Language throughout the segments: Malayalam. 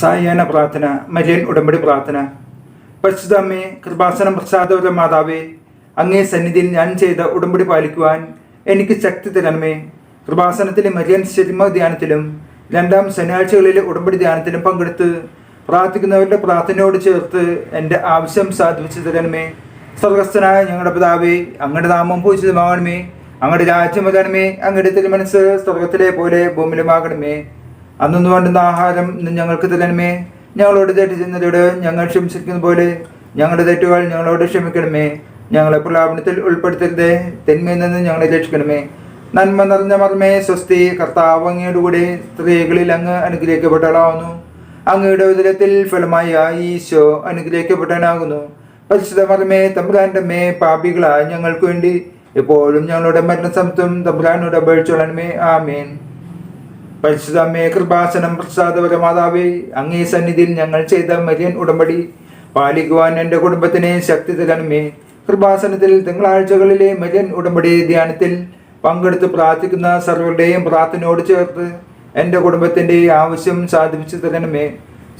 സായാഹ്ന പ്രാർത്ഥന മരിയൻ ഉടമ്പടി പ്രാർത്ഥന. പരിശുദ്ധ അമ്മേ കൃപാസനം പ്രസാദപുര മാതാവേ അങ്ങേ സന്നിധിയിൽ ഞാൻ ചെയ്ത ഉടമ്പടി പാലിക്കുവാൻ എനിക്ക് ശക്തി തരണമേ. കൃപാസനത്തിലെ മരിയൻ ശരിമ ധ്യാനത്തിലും രണ്ടാം ശനിയാഴ്ചകളിലെ ഉടമ്പടി ധ്യാനത്തിലും പങ്കെടുത്ത് പ്രാർത്ഥിക്കുന്നവരുടെ പ്രാർത്ഥനയോട് ചേർത്ത് എന്റെ ആവശ്യം സാധിപ്പിച്ചു തരണമേ. സ്വർഗസ്ഥനായ ഞങ്ങളുടെ പിതാവേ അങ്ങയുടെ നാമം പൂജിതമാകണമേ. അങ്ങയുടെ രാജ്യം വരണമേ. അങ്ങയുടെ തിരുമനസ് സ്വർഗത്തിലെ പോലെ ഭൂമിയിലുമാകണമേ. അന്നു വേണ്ടുന്ന ആഹാരം ഞങ്ങൾക്ക് തരണമേ. ഞങ്ങളോട് തെറ്റ് ചെന്നതിലൂടെ ഞങ്ങൾ ക്ഷമിച്ചിരിക്കുന്ന പോലെ ഞങ്ങളുടെ തെറ്റുകൾ ഞങ്ങളോട് ക്ഷമിക്കണമേ. ഞങ്ങളെ പ്രലാപനത്തിൽ ഉൾപ്പെടുത്തരുതേ. തെന്മയിൽ നിന്ന് ഞങ്ങളെ രക്ഷിക്കണമേ. നന്മ നിറഞ്ഞ മർമ്മേ സ്വസ്തി കർത്താവ് അങ്ങയുടെ കൂടെ സ്ത്രീകളിൽ അങ്ങ് അനുഗ്രഹിക്കപ്പെട്ടവളാവുന്നു. അങ്ങയുടെ ഉദരത്തിൽ ഫലമായ ഈശോ അനുഗ്രഹിക്കപ്പെട്ടവനാകുന്നു. പരിശുദ്ധ മർമ്മേ തമ്പുരാന്റെ മേ പാപികളായ ഞങ്ങൾക്ക് വേണ്ടി എപ്പോഴും ഞങ്ങളുടെ മരണസമത്വം തമ്പുരാനോട് അപേക്ഷിച്ചോളണമേ. ആമേൻ. പരിശുദ്ധമ്മേ കൃപാസനം പ്രസാദപര മാതാവേ അങ്ങേ സന്നിധിയിൽ ഞങ്ങൾ ചെയ്ത മരിയൻ ഉടമ്പടി പാലിക്കുവാൻ എന്റെ കുടുംബത്തിനെ ശക്തി തരണമേ. കൃപാസനത്തിൽ തിങ്കളാഴ്ചകളിലെ മരിയൻ ഉടമ്പടി ധ്യാനത്തിൽ പങ്കെടുത്ത് പ്രാർത്ഥിക്കുന്ന സർവരുടെയും പ്രാർത്ഥനയോട് ചേർത്ത് എന്റെ കുടുംബത്തിന്റെ ആവശ്യം സാധിപ്പിച്ചു തരണമേ.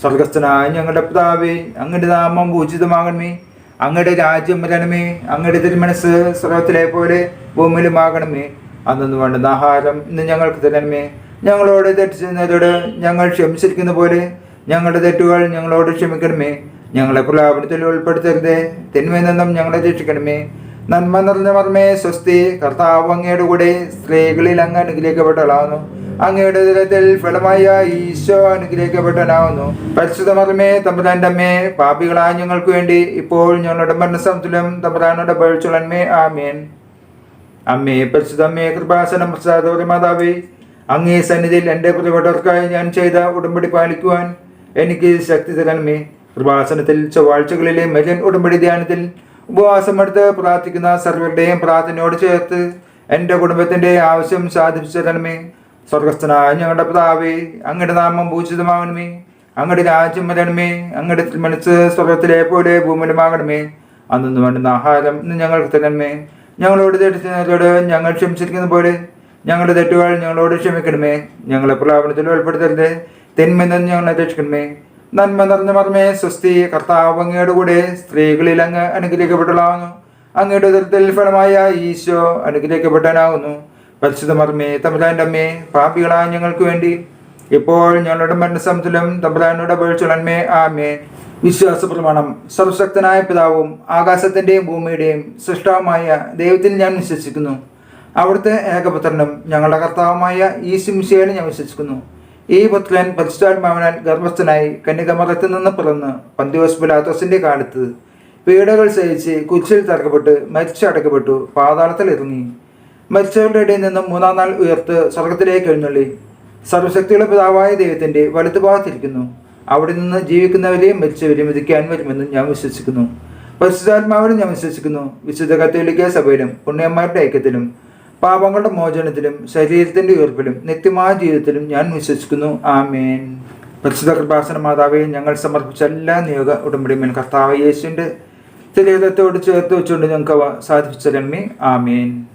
സ്വർഗസ്ഥനായ ഞങ്ങളുടെ പിതാവേ അങ്ങയുടെ നാമം പൂജിതമാകണമേ. അങ്ങയുടെ രാജ്യം വരണമേ. അങ്ങയുടെ തിരുമനസ് സർവത്തിലെ പോലെ ഭൂമിയിലുമാകണമേ. അന്നു വേണ്ടുന്ന ആഹാരം ഇന്ന് ഞങ്ങൾക്ക് തരണമേ. ഞങ്ങളോട് തെറ്റ് ചെയ്യുന്നതോട് ഞങ്ങൾ ക്ഷമിച്ചിരിക്കുന്ന പോലെ ഞങ്ങളുടെ തെറ്റുകൾ ഞങ്ങളോട് ക്ഷമിക്കണമേ. ഞങ്ങളെ പ്രലാപനത്തിൽ ഉൾപ്പെടുത്തരുതേ. തിന്മയിൽ നിന്നും ഞങ്ങളെ രക്ഷിക്കണമേ. നന്മ നിറഞ്ഞ മർമ്മേ സ്വസ്തി കർത്താവ് അങ്ങയുടെ കൂടെ സ്ത്രീകളിൽ അങ്ങ് അനുഗ്രഹിക്കപ്പെട്ടവളാവുന്നു. അങ്ങയുടെ ദിനത്തിൽ ഫലമായ ഈശോ അനുഗ്രഹിക്കപ്പെട്ടവനാവുന്നു. പരിശുദ്ധ മർമ്മേ തമ്പുരാന്റെ അമ്മേ പാപികളായ ഞങ്ങൾക്ക് വേണ്ടി ഇപ്പോൾ ഞങ്ങളുടെ മരണസമത്തിലും തമ്പുരാനോട് പഴിച്ചുളന്മേ ആമേൻ. അമ്മേ പരിശുദ്ധമ്മേ കൃപാസനം പ്രസാദോര മാതാവേ അങ്ങേ സന്നിധിയിൽ എന്റെ പ്രിയപ്പെട്ടവർക്കായി ഞാൻ ചെയ്ത ഉടമ്പടി പാലിക്കുവാൻ എനിക്ക് ശക്തി തരണമേ. കൃപാസനത്തിൽ ചൊവ്വാഴ്ചകളിലെ മെജൻ ഉടമ്പടി ധ്യാനത്തിൽ ഉപവാസമെടുത്ത് പ്രാർത്ഥിക്കുന്ന സർവരുടെയും പ്രാർത്ഥനയോട് ചേർത്ത് എന്റെ കുടുംബത്തിന്റെ ആവശ്യം സാധിപ്പിച്ചു തരണമേ. സ്വർഗസ്ഥനായ ഞങ്ങളുടെ പിതാവേ അങ്ങയുടെ നാമം പൂജിതമാകണമേ. അങ്ങയുടെ രാജ്യം വരണമേ. അങ്ങയുടെ മനസ്സ് സ്വർഗത്തിലെ പോലെ ഭൂമിലുമാകണമേ അന്നു വേണ്ടുന്ന ആഹാരം ഞങ്ങൾക്ക് തരണമേ. ഞങ്ങളോട് ഞങ്ങൾ ക്ഷമിച്ചിരിക്കുന്ന പോലെ ഞങ്ങളുടെ തെറ്റുകൾ ഞങ്ങളോട് ക്ഷമിക്കണമേ. ഞങ്ങളെ പ്രലാപനത്തിൽ ഉൾപ്പെടുത്തരുത് തിന്മ നിന്ന് ഞങ്ങളെ രക്ഷിക്കണമേ. നന്മ നിറഞ്ഞ മർമ്മേ സ്വസ്തി കർത്താവ് കൂടെ സ്ത്രീകളിൽ അങ്ങ് അനുഗ്രഹിക്കപ്പെട്ടവളാകുന്നു. അങ്ങയുടെ ഉദരത്തിൽ ഫലമായ ഈശോ അനുഗ്രഹിക്കപ്പെട്ടവനാകുന്നു. പരിശുദ്ധ മർമ്മേ തമ്പുരാന്റെ അമ്മേ പാപികളായ ഞങ്ങൾക്ക് വേണ്ടി ഇപ്പോൾ ഞങ്ങളുടെ മരണസമത്തിലും തമ്പുരാനോട് അപേക്ഷിച്ചോളന്മേ ആമേ വിശ്വാസ പ്രമാണം സർവശക്തനായ പിതാവും ആകാശത്തിന്റെയും ഭൂമിയുടെയും സൃഷ്ടാവുമായ ദൈവത്തിൽ ഞാൻ വിശ്വസിക്കുന്നു. അവിടുത്തെ ഏകപുത്രനും ഞങ്ങളുടെ കർത്താവുമായ ഈ സിംശയാണ് ഞാൻ വിശ്വസിക്കുന്നു. ഈ പുത്രൻ പരിശുദ്ധാത്മാവിനാൽ ഗർഭസ്ഥനായി കന്യകമറത്തിൽ നിന്ന് പിറന്ന് പന്തിയോസ് പിലാത്തോസിന്റെ കാലത്ത് പീഡകൾ സഹിച്ച് കുച്ചിൽ തറക്കപ്പെട്ട് മരിച്ചടക്കപ്പെട്ടു പാതാളത്തിൽ ഇറങ്ങി. മരിച്ചവരുടെ ഇടയിൽ നിന്നും മൂന്നാം നാൾ ഉയർത്ത് സ്വർഗത്തിലേക്ക് എഴുന്നള്ളി. സർവശക്തിയുള്ള പിതാവായ ദൈവത്തിന്റെ വലതുഭാഗത്തിരിക്കുന്നു അവിടെ നിന്ന് ജീവിക്കുന്നവരെയും മരിച്ചവരെയും വിധിക്കാൻ വരുമെന്ന് ഞാൻ വിശ്വസിക്കുന്നു. പരിശുദ്ധാത്മാവിലും ഞാൻ വിശ്വസിക്കുന്നു. വിശുദ്ധ കത്തോലിക്ക സഭയിലും പുണ്യന്മാരുടെ ഐക്യത്തിലും പാപങ്ങളുടെ മോചനത്തിലും ശരീരത്തിന്റെ ഉയർപ്പിലും നിത്യമായ ജീവിതത്തിലും ഞാൻ വിശ്വസിക്കുന്നു. ആമേൻ. പരിശുദ്ധ കൃപാസന മാതാവെ ഞങ്ങൾ സമർപ്പിച്ച എല്ലാ നിയോഗ ഉടമ്പടിയും കർത്താവ് യേശുവിന്റെ തിരേതത്തോട് ചേർത്ത് വെച്ചുകൊണ്ട് ഞങ്ങൾക്ക് അവ ആമേൻ.